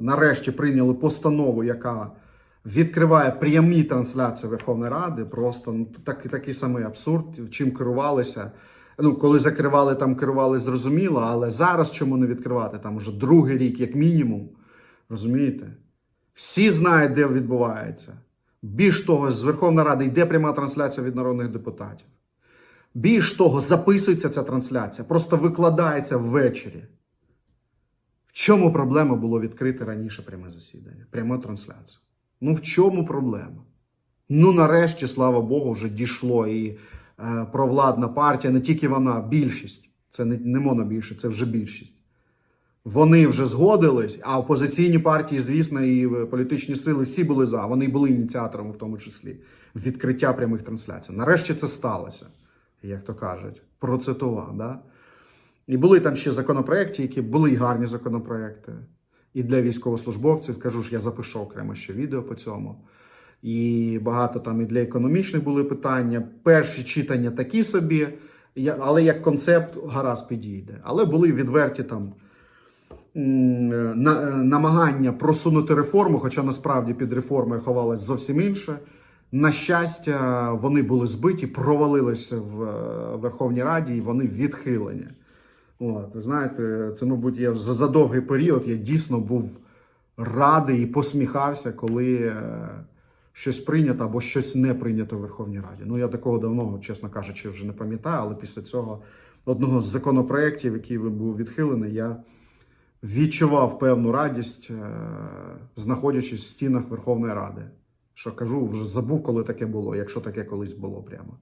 нарешті прийняли постанову, яка відкриває прямі трансляції Верховної Ради. Просто ну, так, такий самий абсурд, чим керувалися. Ну, коли закривали, там керували зрозуміло, але зараз чому не відкривати? Там уже другий рік, як мінімум. Розумієте? Всі знають, де відбувається. Більш того, з Верховної Ради йде пряма трансляція від народних депутатів. Більш того, записується ця трансляція, просто викладається ввечері. Чому проблема було відкрити раніше пряме засідання, пряму трансляцію? Ну в чому проблема? Ну, нарешті, слава Богу, вже дійшло і е, провладна партія, не тільки вона, більшість. Це не, не монобільшість, це вже більшість. Вони вже згодились, а опозиційні партії, звісно, і е, політичні сили всі були за. Вони були ініціаторами, в тому числі, відкриття прямих трансляцій. Нарешті це сталося, як то кажуть, процитував. Да? І були там ще законопроекти, які були гарні законопроекти. І для військовослужбовців, кажу ж, я запишу окремо ще відео по цьому. І багато там і для економічних були питання. Перші читання такі собі, але як концепт гаразд підійде. Але були відверті там намагання просунути реформу, хоча насправді під реформою ховалось зовсім інше. На щастя, вони були збиті, провалилися в е, Верховній Раді і вони відхилені. От, знаєте, це, мабуть, я за, за довгий період я дійсно був радий і посміхався, коли е, щось прийнято або щось не прийнято в Верховній Раді. Ну, я такого давно, чесно кажучи, вже не пам'ятаю, але після цього одного з законопроєктів, який був відхилений, я відчував певну радість, е, знаходячись в стінах Верховної Ради. Що кажу, вже забув, коли таке було, якщо таке колись було прямо.